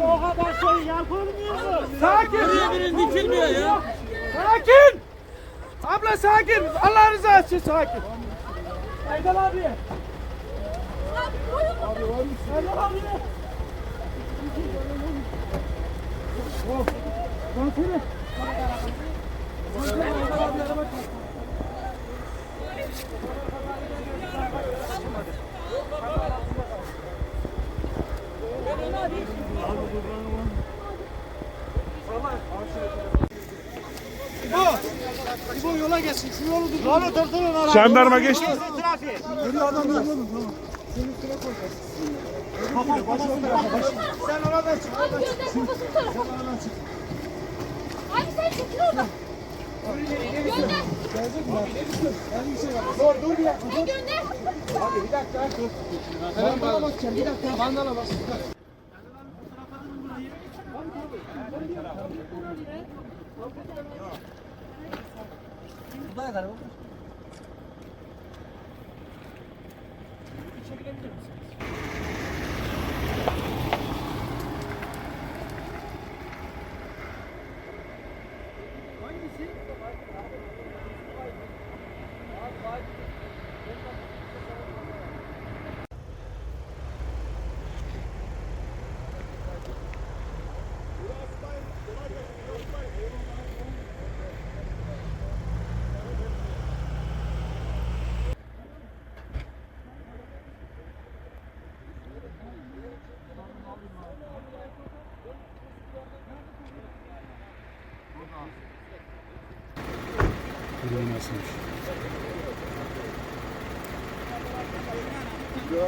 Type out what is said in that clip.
O kadar şey yapılmıyor mu? Sakin. Buraya birini dikilmiyor ya. Sakin. Abla sakin. Allah rızası için sakin. Aydın abi. Aydın abi. Oh. Komiserim. İbo. İbo yola geçsin. Şu yolu dur. Yolu durdurun ona. Jandarma geçti. Trafiğe. Geliyor adam ya. Sen oradan çık. Abi gönder kafasını tarafa. Abi sen çekil oradan. Gönder. Dur dur bir dakika. Gönder? Abi bir dakika. Dur. Bandala basacağım. Bir dakika. Bandala bas. Buraya uygulamasıymış.